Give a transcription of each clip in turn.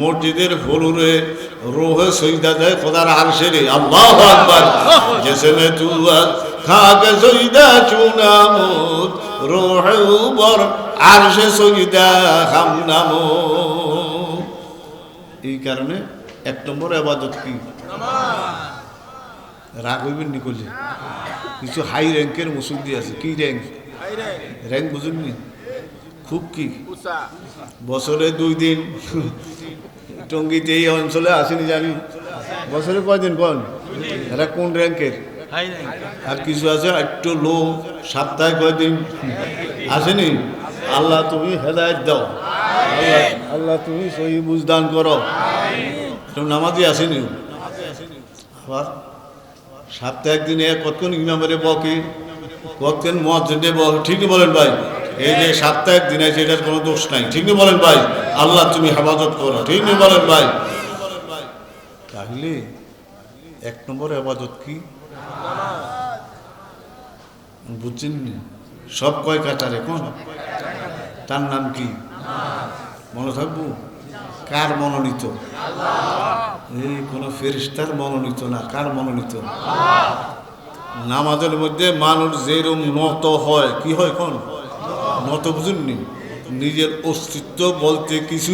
মসজিদের ফলুরে রোহে সইদা দেয় খোদার আরশেরে আল্লাহ আকবার। জেসেমে তুয়া খাকে সইদা চুনামুদ রোহে উপর আরশে সইদা খামনামুদ এই কারণে এক নম্বর আবাদত কি? রাগ হইবেন নিকলে কিছু হাই র্যাঙ্কের মুসুদ্দি আছে। কি র্যাঙ্ক। র্যাঙ্ক বুঝুননি? খুব কি? বছরে দুই দিন। টঙ্গিতে এই অঞ্চলে আসেনি জানি। বছরে কয়দিন কোন এরা কোন র্যাঙ্কের? আর কিছু আছে? একটু লো সপ্তাহে কয়দিন? আসেনি? আল্লাহ তুমি হেদায়ত দাও। আল্লাহ তুমি সহি বুঝদান করো। নামাজি আসেনি? আবার সপ্তাহে একদিনে কতক্ষণ ইমামের বকে? কতক্ষণ মহাজনে বল ঠিকই বলেন ভাই। এই যে সাপ্তাহিক দিনে আছে, এটার কোনো দোষ নাই। ঠিক ঠিকই বলেন ভাই? আল্লাহ, তুমি হেফাজত করো। ঠিক ঠিকই বলেন ভাই? তাহলে এক নম্বর হেফাজত কি? বুঝছেন নি? সব কয় কাটারে কোন? তার নাম কি? মনে থাকব? কার মনোনীত? এই কোনো ফেরিস্তার মনোনীত না, কার মনোনীত? নামাজের মধ্যে মানুষ যেরকম নত হয়, কি হয় কোন? নত বুঝুননি নিজের অস্তিত্ব বলতে কিছু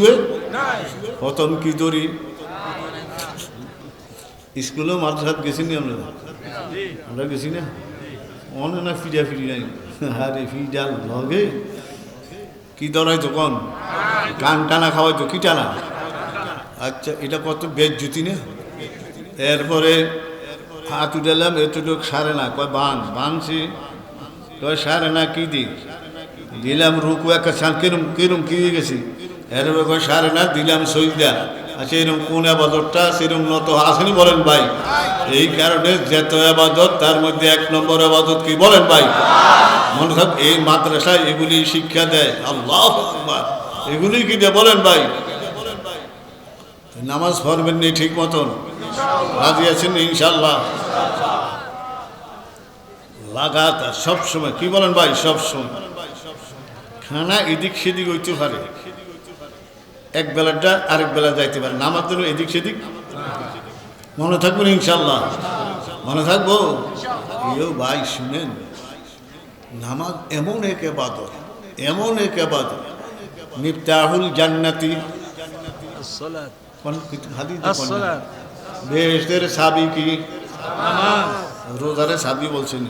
প্রথম কি ধরি স্কুলেও মাদ্রাসাত গেছি নি আমরা? আমরা গেছি না অনেক না ফিরা ফিরি নাই আরে ফিডাল লগে। কি দরাই তো কন কান টানা খাওয়াই তো কি টানা? আচ্ছা এটা কত বেজ জুতি না? এরপরে হাত উঠালাম এতটুক সারে না। কয় বান? বানছি। কয় সারে না কি দি দিলাম রুকু একটা সান কিরম কিরম কি গেছি? এরপরে কয়, সারে না, দিলাম সইদা আচ্ছা এরকম কোন আবাদতটা? সেরকম নত আসেনি বলেন ভাই। এই কারণে যেত আবাদত, তার মধ্যে এক নম্বর আবাদত কি বলেন ভাই? মনে থাক, এই মাদ্রাসায় এগুলি শিক্ষা দেয়। আল্লাহ। এগুলি কি দেয় বলেন ভাই? নামাজ পড়বেন নি ঠিক মতন? রাজি আছেন ইনশাল্লাহ লাগাতার সব সময় কি বলেন ভাই? সব সময় খানা এদিক সেদিক হইতে পারে। এক বেলাটা আরেক বেলা যাইতে পারে। নামার জন্য এদিক সেদিক। মনে থাকবেন ইনশাল্লাহ মনে থাকব? ভাই শুনেন নামাজ এমন এক আবাদত এমন এক আবাদত মিফতাহুল জান্নাতি। বেহেস্তের সাবি কি? রোজারে সাবি বলছেন।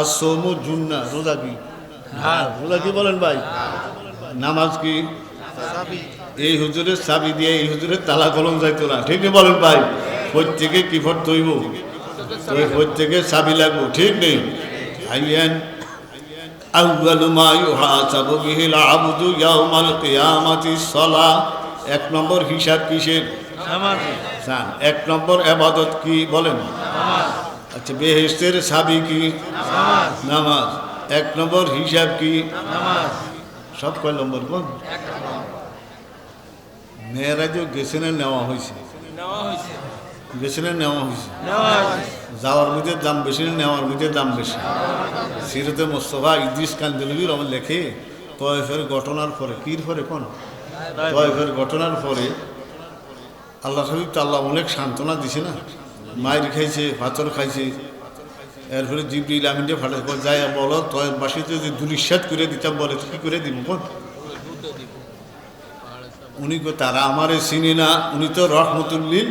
আসমু জুন্না রোজা কি? হ্যাঁ, ঢাল ওগুলো কি বলেন ভাই? নামাজ কি? এই হুজুরের চাবি দিয়ে এই হুজুরের তালা কলম যাইতো না। ঠিক নেই বলেন ভাই? প্রত্যেকে কিফট তৈব ওই প্রত্যেকে চাবি লাগবো ঠিক নেই? আইয়ান আউয়াল মা ইউহাসাবু বিহিল আবদু ইয়াউমাল কিয়ামাতি সালাহ এক নম্বর হিসাব কিসের? সান এক নম্বর আবাদত কি বলেন? আচ্ছা বেহেস্তের সাবি কি? নামাজ। এক নম্বর হিসাব কি? সব কয় নম্বর কোন? মেয়েরা যে গেছেনে নেওয়া হয়েছে গেছেনে নেওয়া হয়েছে যাওয়ার মধ্যে দাম বেশি নেওয়ার মধ্যে দাম বেশি। সিরতে মোস্তফা ইদ্রিস কান্দিলবির আমার লেখে তয়েফের ঘটনার পরে কির পরে কোন? তয়েফের। ঘটনার পরে আল্লাহ হাবিব তো আল্লাহ অনেক সান্ত্বনা দিছে না। মায়ের খাইছে ভাতর খাইছে এরপরে জিবরিল আমিনকে ফাটা যাই বলো তয়বাসীতে যদি দুরিশ্বাদ করে দিতাম বলে কি করে দিব কোন উনি কো তারা আমারে চিনি না উনি তো রহমতুল্লিল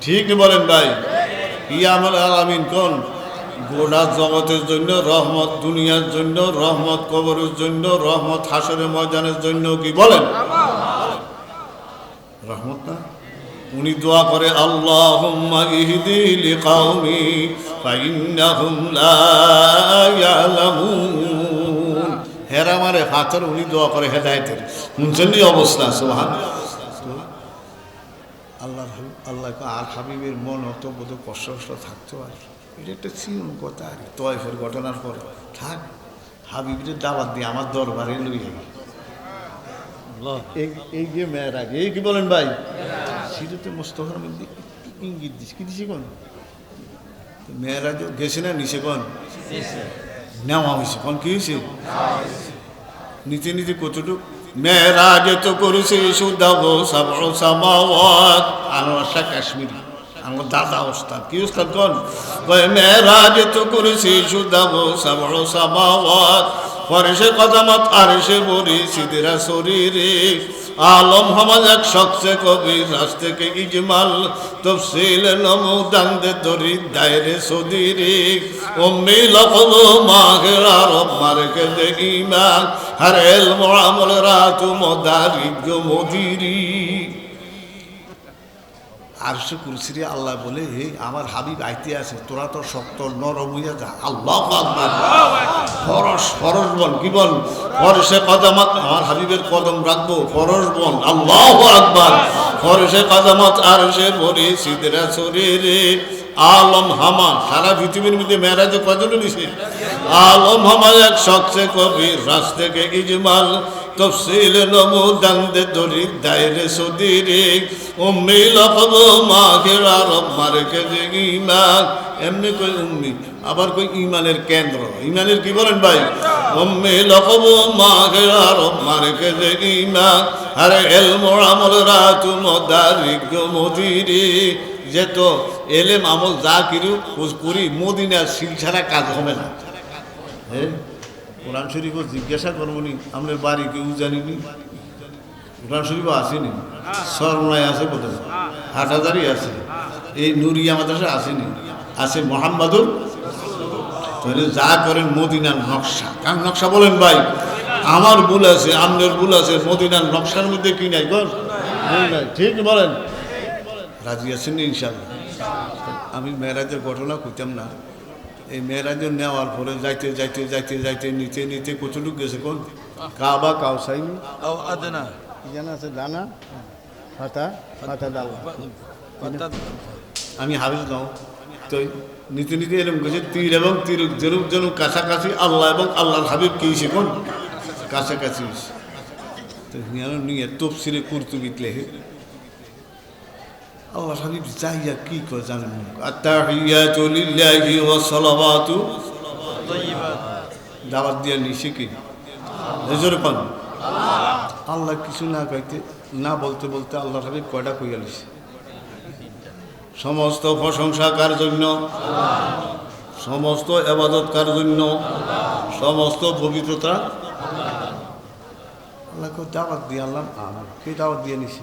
ঠিক বলেন ভাই? কি আমার আলামিন কোন? গোটা জগতের জন্য রহমত দুনিয়ার জন্য রহমত কবরের জন্য রহমত হাসরের ময়দানের জন্য কি বলেন? রহমত না? উনি দোয়া করে আল্লাহ ইহদিল কাউমি ফাইন্নাহুম লা ইয়ালামুন। হেরা মারে ফাতর উনি দোয়া করে হেদায়েতের। মুনজলি অবস্থা সুবহান আল্লাহ আল্লাহ আর হাবিবের মন অত বোধ কষ্ট কষ্ট থাকতো আর এটা একটা চিরুন কথা আর তয়েফের ঘটনার পর। থাক হাবিবের দাবাত দিয়ে আমার দরবারে লইয়া এই এই যে মেয়েরা আগে এই কি বলেন ভাই? সিরিতে মোস্তফার মধ্যে ইঙ্গিত দিস কি দিছি কোন মেয়েরা যে গেছে না নিচে কোন নেওয়া হয়েছে কোন কি হয়েছে নিচে নিচে কতটুক মেয়েরাজ তো করেছে সুদাব সামাওয়াত আনোয়ার শাহ কাশ্মীরি আমার দাদা ওস্তাদ কি ওস্তাদ কোন মেয়েরাজ তো করেছে সুদাব সামাওয়াত পরে সে কদামত বরি সিদিরা শরীরে আলম হমাজ এক সবচেয়ে কবি রাস থেকে ইজমাল তফসিল নমু দান্দে তরি দায়রে সদিরে। অম্মি লকব মাহের আরব মারকে দে ইমান, হারেল এল মোয়ামল রাতু মদারিগ মদিরি। আর সে কুরসিরে আল্লাহ বলে, হে আমার হাবিব, আইতে আছে, তোরা তো শক্ত নরম হইয়া যা। আল্লাহ ফরস ফরস বল, কি বল? ফরসে কদমত, আমার হাবিবের কদম রাখব, ফরস বল। আল্লাহ আকবার। ফরসে কদমত আর সে ভরে সিদরা শরীরে আলম হামা সারা পৃথিবীর মধ্যে মেয়েরাজে কজন নিছে আলম হামা এক শখসে কবি রাস থেকে ইজমাল। তফসিল নমু দান্দে দরি দায়রে সদিরে। উম্মি লকব মাঘের আরব মারকে যে ইমান এমনি কই উম্মি, আবার কই ইমানের কেন্দ্র। ইমানের কি বলেন ভাই? উম্মি লকব মাঘের আরব মারকে যে ইমান আরে এলম আমল রাতু মদারিক মদিরে। যে তো এলেম আমল যা কিরু করি মদিনার শিল ছাড়া কাজ হবে না। হ্যাঁ? কোরআন শরীফ জিজ্ঞাসা করব নি আপনার বাড়ি কেউ জানিনি? কোরআন শরীফ আসেনি। সরমনায় আছে বোধহয়। হাটাদারি আছে। এই নুরিয়া মাদ্রাসা আসেনি। আছে মোহাম্মদুর তাহলে যা করেন মদিনার নকশা। কার নকশা বলেন ভাই? আমার ভুল আছে, আপনার ভুল আছে, মদিনার নকশার মধ্যে কি নাই ভুল ঠিক বলেন। রাজি আছেন ইনশাল্লাহ আমি মেয়েরাজের ঘটনা কইতাম না। এই মেয়েরাজ নেওয়ার পরে যাইতে যাইতে যাইতে যাইতে নিতে নিতে কতটুক গেছে কোন? কাবা কাউসাইন জানা আছে দানা? ফাতা ফাতা ডাল আমি হাবিস দাও। তো নিতে নিতে এরকম গেছে তীর এবং তীর যেরূপ যেন কাছাকাছি আল্লাহ এবং আল্লাহর হাবিব কি হয়েছে কোন? কাছাকাছি হয়েছে তো নিয়ে তফসিলে কুর্তুবিত লেখে আল্লাহ হাবিব জাহিয়া কি করে জানেন দাবার দিয়া নিশে কি? নজর পান আল্লাহ কিছু না কইতে, না বলতে বলতে আল্লাহ হাবিব কয়টা কইয়া লিছে সমস্ত প্রশংসা কার জন্য, সমস্ত এবাদত কার জন্য, সমস্ত পবিত্রতা। আল্লাহকে দাওয়াত দিয়ে আল্লাহ আমি কে দাওয়াত দিয়ে নিছে?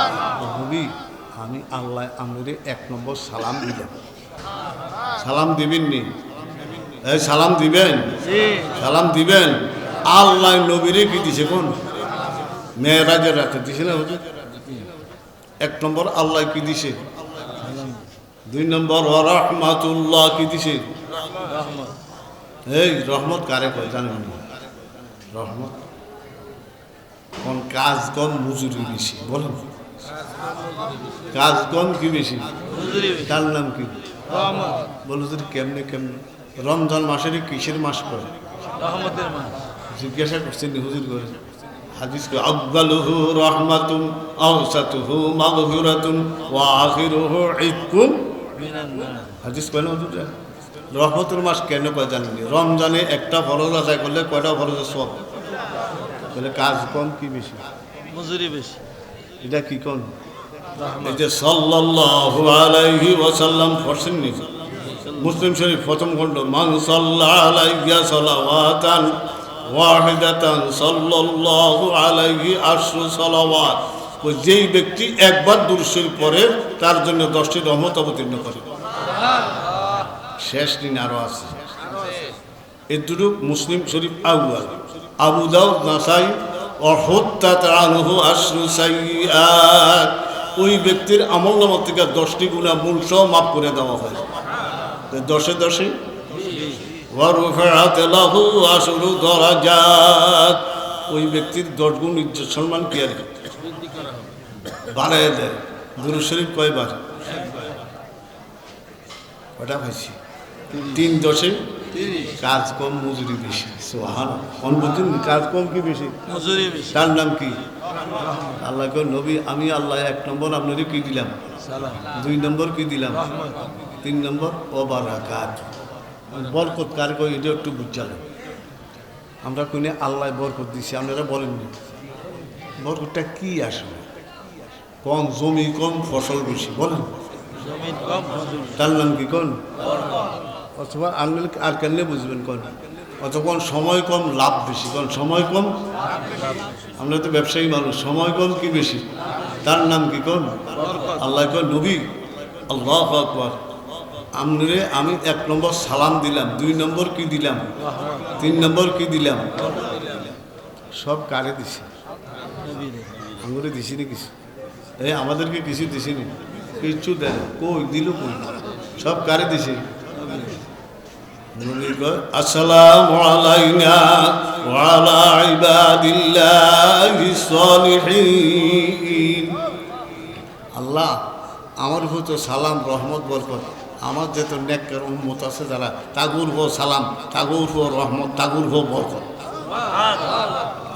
আল্লাহ আমরি এক নম্বর সালাম দিলেন। সালাম দিবেননি? সালাম দিবেন? সালাম দিবেন? আল্লাহ নবীরে কি দিছে কোন? মেয়েরাজের রাতে দিছে না হচ্ছে এক নম্বর আল্লাহ কি দিছে? দুই নম্বর রহমাতুল্লাহ কি দিছে? এই রহমত কারে কয় জানেন রহমত। কোন কাজ কম মজুরি দিছে? বলেন। কাজ কম কি বেশি? তার নাম কি? বলো যদি কেমনে কেমনে? রমজান মাসের কিসের মাস পড়ে? জিজ্ঞাসা করছেন হুজুর করে হাদিস কয় মাস কেন কয় জানেনি রমজানে একটা ফরজ আদায় করলে কয়টা ফরজের সব কাজ কম কি বেশি? মজুরি বেশি। এটা কি কোন? আলাইহি ওয়াসাল্লাম মুসলিম শরীফ প্রথম খণ্ড মান যেই ব্যক্তি একবার দুরুশরী পরে তার জন্য দশটি রহমত অবতীর্ণ করে। শেষ দিন আরও আছে। এতটুকু মুসলিম শরীফ আবু আবু দাউ নাসাই অহত্যাত আনহু আশরু সাইয়্যাত ওই ব্যক্তির আমল নামা থেকে দশটি গুণা মূল সহ মাফ করে দেওয়া হয়। দশে দশে? ওই ব্যক্তির দশ গুণ ইজ্জত সম্মান কি আর বাড়াই দেয়। গুরু শরীফ কয়বার? কটা পাইছি? তিন দশে? কাজ কম মজুরি বেশি। কোন কাজ কম কি বেশি? মজুরি বেশি। তার নাম কি? আল্লাহ নবী আমি আল্লাহ এক নম্বর আপনারই কি দিলাম? দুই নম্বর কি দিলাম? তিন নম্বর অবারাকাত বরকত কার কই এটা একটু বুঝালেন আমরা কোনে আল্লাহ বরকত দিছি আপনারা বলেননি বরকতটা কি আসলে? কম জমি কম ফসল বেশি বলেন। তার নাম কি কোন? অথবা আপনি আর কেন বুঝবেন কোন? অতক্ষণ সময় কম, লাভ বেশি। কারণ সময় কম? আমরা তো ব্যবসায়ী মানুষ, সময় কম কি বেশি? তার নাম কি কোন? আল্লাহ কয় নবী? আল্লাহ আকবর। আমরে আমি এক নম্বর সালাম দিলাম, দুই নম্বর কি দিলাম? তিন নম্বর কি দিলাম? সব কারে দিছি? আঙুরে দিছি নি কিছু? এই আমাদেরকে কিছু দিছি নি কিচ্ছু দেয় কই, দিল কই? সব কারে দিছি? আল্লাহ আমার উপর তো সালাম রহমত বরকত। আমার যত নেককার উম্মত আছে যারা তাগুর হো সালাম তাগুর হো রহমত তাগুর হো বরকত।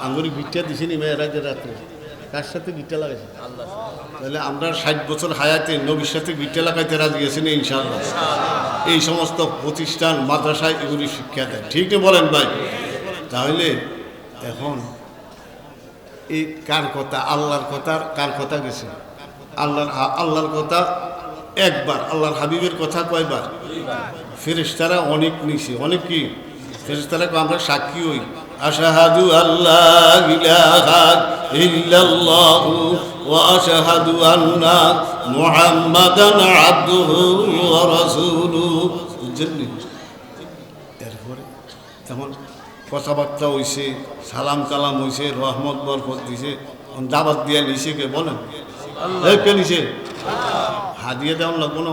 আঙ্গুরি গিটটা দিছি নি মেয়েরা যে রাত্রে কার সাথে গিটটা লাগাইছে? তাহলে আমরা ষাট বছর হায়াতে নবীর সাথে গিটটা লাগাইতে রাজি গেছি না ইনশাআল্লাহ। এই সমস্ত প্রতিষ্ঠান, মাদ্রাসায় এগুলি শিক্ষা দেয়। ঠিক বলেন ভাই? তাহলে এখন এই কার কথা? আল্লাহর কথা আর কার কথা গেছে? আল্লাহর আল্লাহর কথা একবার, আল্লাহর হাবিবের কথা কয়বার? ফেরেশতারা অনেক নিছে। অনেক কি? ফেরেশতারা আমরা সাক্ষী হই। আশাহাদু আল্লাহ ইল্লাল্লাহু ওয়া আন্না মুহাম্মাদান আবদুহু ওয়া রাসূলুহু বুঝছেন এরপরে কথাবার্তা হইছে সালাম কালাম হইছে রহমত বরকত দিছে দাবাত দিয়া নিছে কে বলেন? কে নিছে? হাদিয়া দেওয়ান লাগবো না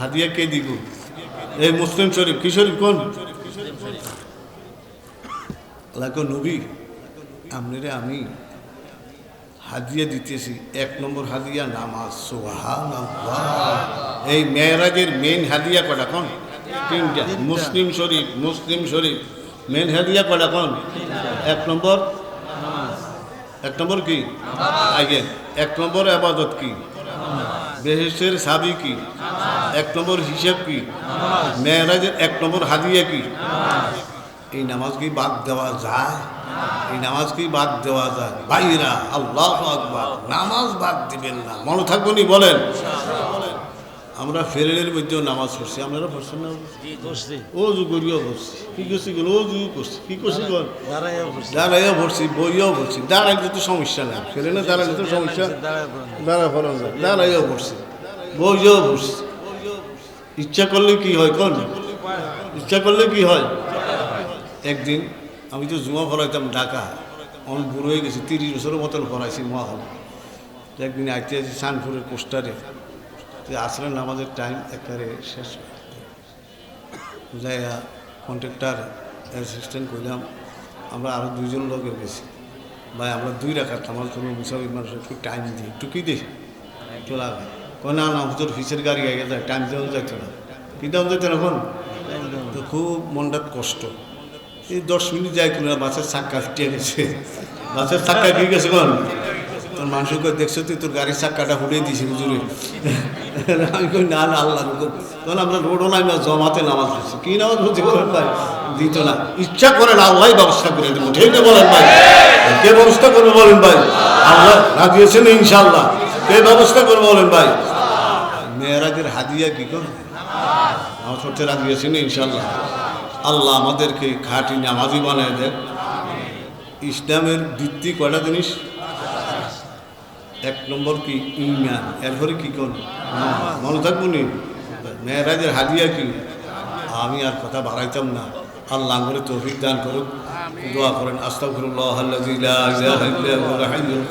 হাদিয়া কে দিব? এই মুসলিম শরীফ কি শরীফ কোন? আল্লাহ নবী আপনারে আমি হাদিয়া দিতেছি। এক নম্বর হাদিয়া নামাজ। সোহান এই মেয়েরাজের মেন হাদিয়া কটা কোন? তিনটা। মুসলিম শরীফ মুসলিম শরীফ। মেন হাদিয়া কটা কোন? এক নম্বর? এক নম্বর কি? আগে। এক নম্বর আবাদত কি? বেহেসের সাবি কি? এক নম্বর হিসেব কি? মেয়েরাজের এক নম্বর হাদিয়া কি? এই নামাজ কি বাদ দেওয়া যায়? এই নামাজ কি বাদ দেওয়া যায়? ভাইরা আল্লাহ আকবার। নামাজ বাদ দিবেন না। মনে থাকব নি? বলেন। আমরা ফেরেনের মধ্যেও নামাজ পড়ছি। আপনারা পড়ছেন না? ও জু করিও পড়ছি। কি করছি গেল ও জু করছি। কি করছি গল দাঁড়াইয়া পড়ছি। বইও পড়ছি দাঁড়াইতে তো সমস্যা না নাই। ফেরেনে দাঁড়াইলে তো সমস্যা। দাঁড়া ফরন দাঁড়াইও পড়ছি। বইও পড়ছি। ইচ্ছা করলে কি হয়? কোন? ইচ্ছা করলে কি হয়? একদিন আমি তো জুমা পড়াইতাম ঢাকা। অনেক বুড়ো হয়ে গেছি, তিরিশ বছরের মতন পড়াইছি মহাল একদিন আইতে আছি শানপুরের পোস্টারে তো আসলে আমাদের টাইম একবারে শেষ যাইয়া কন্ট্রাক্টর অ্যাসিস্ট্যান্ট করলাম আমরা আরও দুইজন লোকের গেছি। ভাই, আমরা দুই রাখার আমার কোনো মুসাফির মানুষ একটু টাইম দিই, একটু কি দিই চলা কয়, না না, হুজুর, ফিসের গাড়ি যায় টাইম দেওয়া যাইতো না। কি দেওয়া যাইতো না এখন? তো খুব মনটার কষ্ট। এই দশ মিনিট যাই কোনো বাসের চাক্কা ফিটিয়ে গেছে। চাক্কা কি গেছে কোন? তোর মানুষকে দেখছ তুই? তোর গাড়ির চাক্কাটা ফুটিয়ে দিছি হুজুরে। আমি কই, না না, আল্লাহ তখন আমরা রোডও নাই না, জমাতে নামাজ পড়ছি। কি নামাজ পড়ছি বলেন ভাই? দিত না। ইচ্ছা করে না আল্লাহ ব্যবস্থা করে দেবো। ঠিক না বলেন ভাই? কে ব্যবস্থা করবে বলেন ভাই? আল্লাহ রাজিয়েছেন ইনশাল্লাহ কে ব্যবস্থা করবে বলেন ভাই? মেয়েরাজের হাদিয়া কি কর? আমার করতে রাজিয়েছেন ইনশাল্লাহ আল্লাহ আমাদেরকে খাঁটি নামাজি বানায় দেয় ইসলামের ভিত্তি কয়টা জিনিস? এক নম্বর কি? ইমান। এরপরে কি কোন? মনে থাকব নি? মেয়েরাজের হাজিয়া কি? আমি আর কথা বাড়াইতাম না। আল্লাহ করে তৌফিক দান করুক। দোয়া করেন আস্তাগফিরুল্লাহ আল্লাযী লা ইলাহা ইল্লা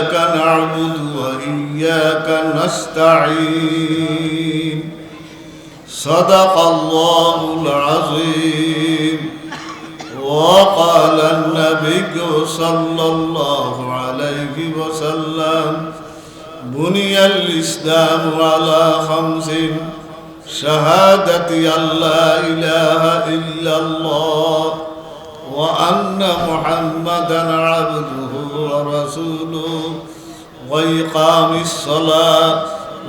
إياك نعبد وإياك نستعين. صدق الله العظيم. وقال النبي صلى الله عليه وسلم بني الإسلام على خمس شهادة أن لا إله إلا الله. وأن محمدا عبده ورسوله وإقام الصلاة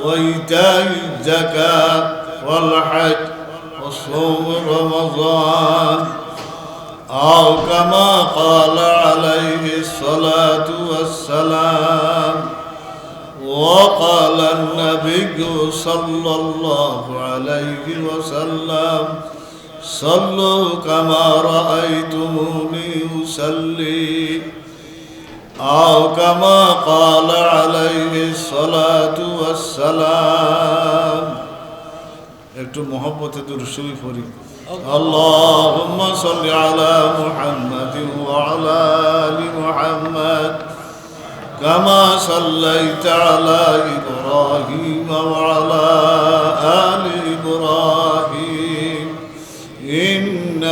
وإيتاء الزكاة والحج وصوم رمضان. أو كما قال عليه الصلاة والسلام وقال النبي صلى الله عليه وسلم صلوا كما رأيتموني أصلي أو كما قال عليه الصلاة والسلام একটু মহব্বতে দুরুসুই পড়ি اللهم صل على محمد وعلى آل محمد كما صليت على إبراهيم وعلى آل إبراهيم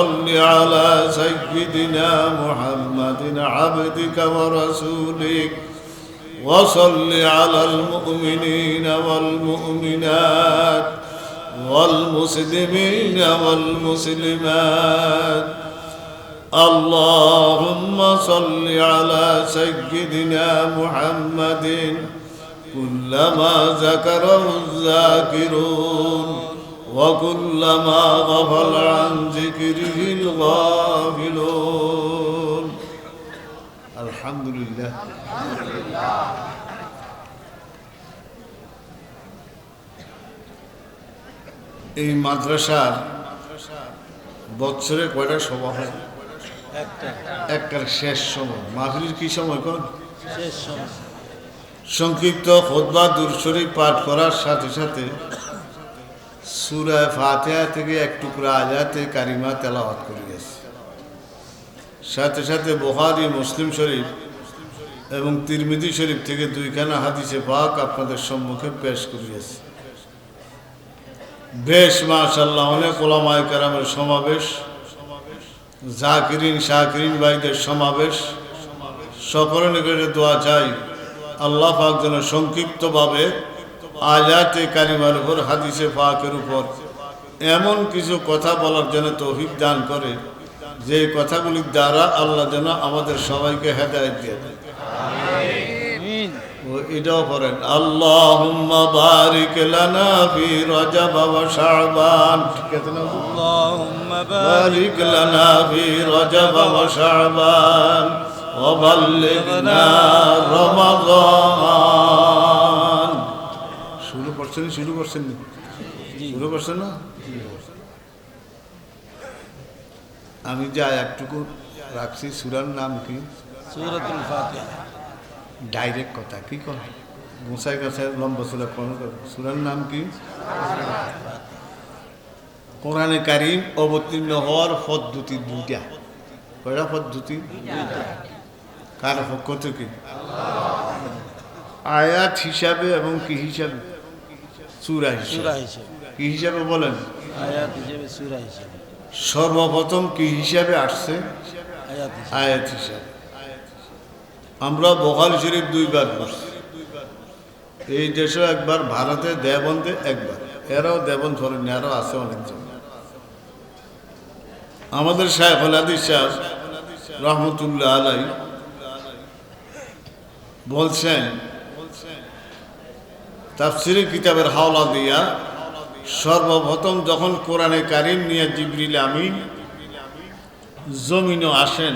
صل على سيدنا محمد عبدك ورسولك وصل على المؤمنين والمؤمنات والمسلمين والمسلمات. اللهم صل على سيدنا محمد كلما ذكره الذاكرون. وكلما غفل عن ذكره الغافلون الحمد لله এই মাদ্রাসার বছরে কয়টা সভা হয় একটা একটার শেষ সময় মাহফিলের কি সময় কোন শেষ সময় সংক্ষিপ্ত খোদবা দুরশরী পাঠ করার সাথে সাথে সুরায় ফাতেহা থেকে এক টুকরা আজাতে কারিমা তেলাওয়াত করে গেছে। সাথে সাথে বোহারি মুসলিম শরীফ এবং তিরমিদি শরীফ থেকে দুইখানা হাদিসে পাক আপনাদের সম্মুখে পেশ করিয়েছে বেশ মাশাল্লাহ অনেক ওলামায় কারামের সমাবেশ, জাকিরিন, শাকিরিন ভাইদের সমাবেশ। সকলের নিকটে দোয়া চাই, আল্লাহ পাক যেন সংক্ষিপ্তভাবে আয়াতে কালিমার উপর হাদিসে পাকের উপর এমন কিছু কথা বলার জন্য তৌফিক দান করে যে কথাগুলির দ্বারা আল্লাহ যেন আমাদের সবাইকে হেদায়ত দিয়ে এটাও পড়েন আল্লাহ বারিক লানা শুরু করছেন শুরু করছেন নি? শুরু করছেন না? আমি যা একটুকু রাখছি সুরার নাম কি? ডাইরেক্ট কথা কি করে গোসাই গাছে লম্বা সুরা কোন সুরার নাম কি? কোরআনে কারিম অবতীর্ণ হওয়ার পদ্ধতি দুইটা। কয়টা পদ্ধতি? কার পক্ষ থেকে? আয়াত হিসাবে এবং কি হিসাবে? সুরা হিসেবে। কি হিসাবে বলেন? আয়াত হিসেবে সূরা হিসেবে। সর্বপ্রথম কি হিসাবে আসছে? আয়াত হিসেবে। আমরা বখাল শরীফ দুইবার পড়ছি। এই দেশে একবার ভারতে দেবন্দে একবার। এরাও দেবন ধরেন এরাও আছে অনেকজন। আমাদের শাহেখ হলাদিস সাহেব রহমতুল্লাহ আলাই বলছেন তাফসিরি কিতাবের হাওলা দিয়া সর্বপ্রথম যখন কোরআনে কারিম নিয়ে জিবরিল আমিন জমিনও আসেন,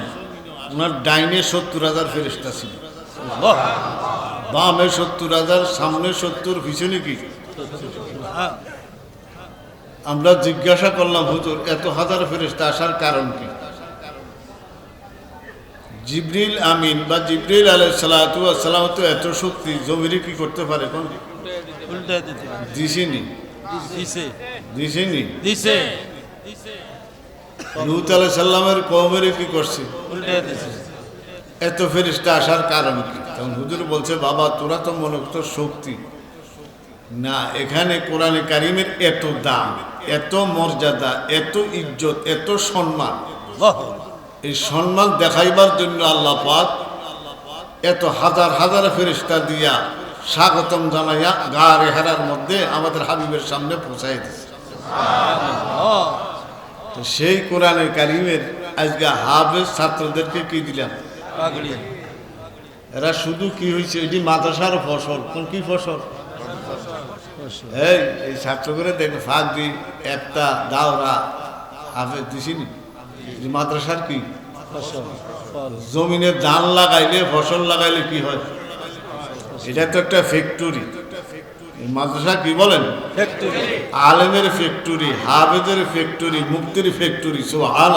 ওনার ডাইনে সত্তর হাজার ফেরিস্তা ছিল। বামে সত্তর হাজার, সামনে সত্তর, পিছনে কি? আমরা জিজ্ঞাসা করলাম, হুজুর, এত হাজার ফেরিস্তা আসার কারণ কি? জিবরিল আমিন বা জিবরিল আলাই সালাম তো এত শক্তি জমিরে কি করতে পারে কোন উল্টে দিতে দিছেনি দিছে। দিছেনি দিছে। লুত আলাই সাল্লামের কমেরে কি করছে? উল্টে দিছে। এত ফেরিস্তা আসার কারণ কি? তখন হুজুর বলছে বাবা তোরা তো মনে করতো শক্তি। না এখানে কোরআনে কারিমের এত দাম এত মর্যাদা এত ইজ্জত এত সম্মান। এই সম্মান দেখাইবার জন্য আল্লাহ পাক এত হাজার হাজার ফেরিস্তা দিয়া স্বাগতম জানাইয়া গা রেহারার মধ্যে আমাদের হাবিবের সামনে পৌঁছাই দিচ্ছে তো সেই কোরআনের কারিমের আজকে হাফেজ ছাত্রদেরকে কি দিলাম? এরা শুধু কি হয়েছে এটি মাদ্রাসার ফসল। কোন কি ফসল? এই এই ছাত্রগুলো দেখে ফাঁক দি একটা দাওরা হাফেজ দিছিনি মাদ্রাসার কি? জমিনে ধান লাগাইলে ফসল লাগাইলে কি হয়? এটা তো একটা ফ্যাক্টরি মাদ্রাসা কি বলেন? আলেমের ফ্যাক্টরি হাফেজের ফ্যাক্টরি মুক্তির ফ্যাক্টরি সোহান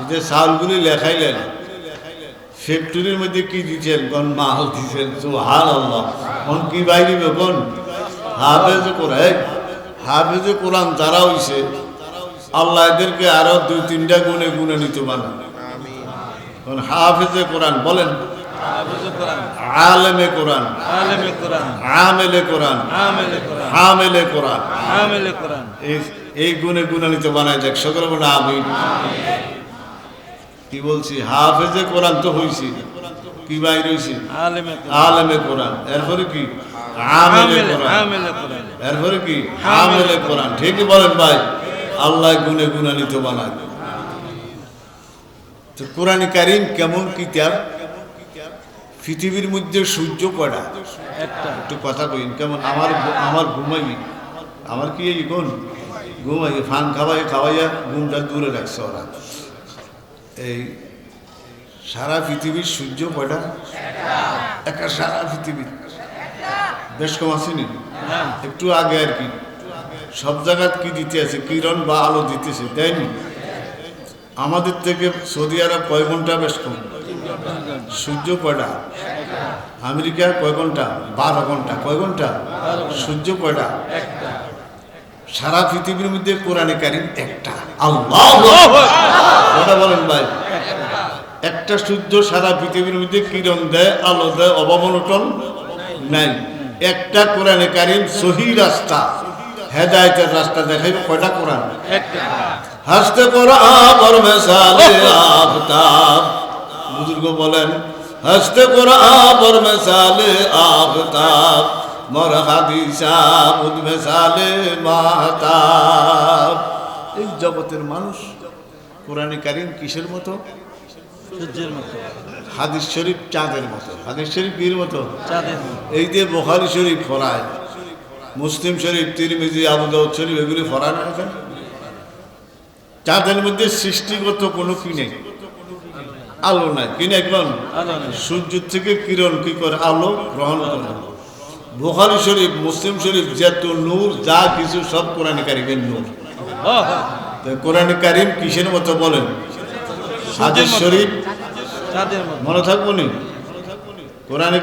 এই যে চাউলগুলি লেখাইলেন ফ্যাক্টরির মধ্যে কি দিচ্ছেন কোন মাল দিচ্ছেন সোহান আল্লাহ কোন কি বাইরে কোন? হাফেজ কোরআন। হাফেজ কোরআন যারা হইছে, আল্লাহ এদেরকে আরও দুই তিনটা গুণে গুণে নিতে পারেন হাফেজে কোরআন বলেন? আলেমে কোরআন। আলেমে কোরআন। আমেলে কোরআন। আমেলে কোরআন। হামেলে কোরআন। আমেলে কোরআন। এই গুণে গুণান্বিত বানায় যাক সকলে বলে আমি কি বলছি? হাফেজে কোরআন তো হইছি। কি বাইর হইছি? আলেমে কোরআন। আলেমে কোরআন। এরপরে কি? আমেলে আমেলে কোরআন। আমেলে কোরআন। এরপরে কি? আমেলে কোরআন। ঠিকই বলেন ভাই। আল্লাহ গুণে গুণান্বিত বানায়। তো কোরআন কারিম কেমন কিতাব পৃথিবীর মধ্যে সূর্য কয়টা? একটা। একটু কথা কইন কেমন? আমার আমার ঘুমাই আমার কি এই কোন? ঘুমাই ফান খাওয়াই খাওয়াইয়া ঘুমটা দূরে রাখছে ওরা। এই সারা পৃথিবীর সূর্য কয়টা? একটা সারা পৃথিবীর বেশ কম আসেনি না? একটু আগে আর কি। সব জায়গায় কি দিতে আছে? কিরণ বা আলো দিতেছে দেয়নি? আমাদের থেকে সৌদি আরব কয় ঘণ্টা বেশ কম? সূর্য কয়টা? আমেরিকা কয় ঘণ্টা? বারো ঘণ্টা। কয় ঘণ্টা? সূর্য কয়টা? সারা পৃথিবীর মধ্যে কোরআনে কারিম একটা। কথা বলেন ভাই। একটা সূর্য সারা পৃথিবীর মধ্যে কিরণ দেয়, আলো দেয় অবমনটন নাই। একটা কোরআনে কারিম সহি রাস্তা। হেদায়তের রাস্তা দেখাই কয়টা কোরআন? হাসতে কোরআন বুজুর্গ বলেন হাসতে মেসালে আফতাব মর হাদিসা বুদ মেসালে মাহতাব এই জগতের মানুষ কোরআনে কারিম কিসের মতো? সূর্যের মতো। হাদিস শরীফ চাঁদের মতো। হাদিস শরীফ বীর মতো? চাঁদের এই যে বখারি শরীফ ফরায় মুসলিম শরীফ তিরমিজি আবু দাউদ শরীফ এগুলি ফরায় না চাঁদের মধ্যে সৃষ্টিগত কোনো কি নেই? আলো নাই। কোন? নেই। সূর্য থেকে কিরণ কি করে আলো গ্রহণ করে? বোখারি শরীফ মুসলিম শরীফ যত নূর যা কিছু সব কোরআন কারিমের নূর। কোরআন কারিম কিসের মতো বলেন? সাজের শরীফ? মনে থাকব নি? কোরআন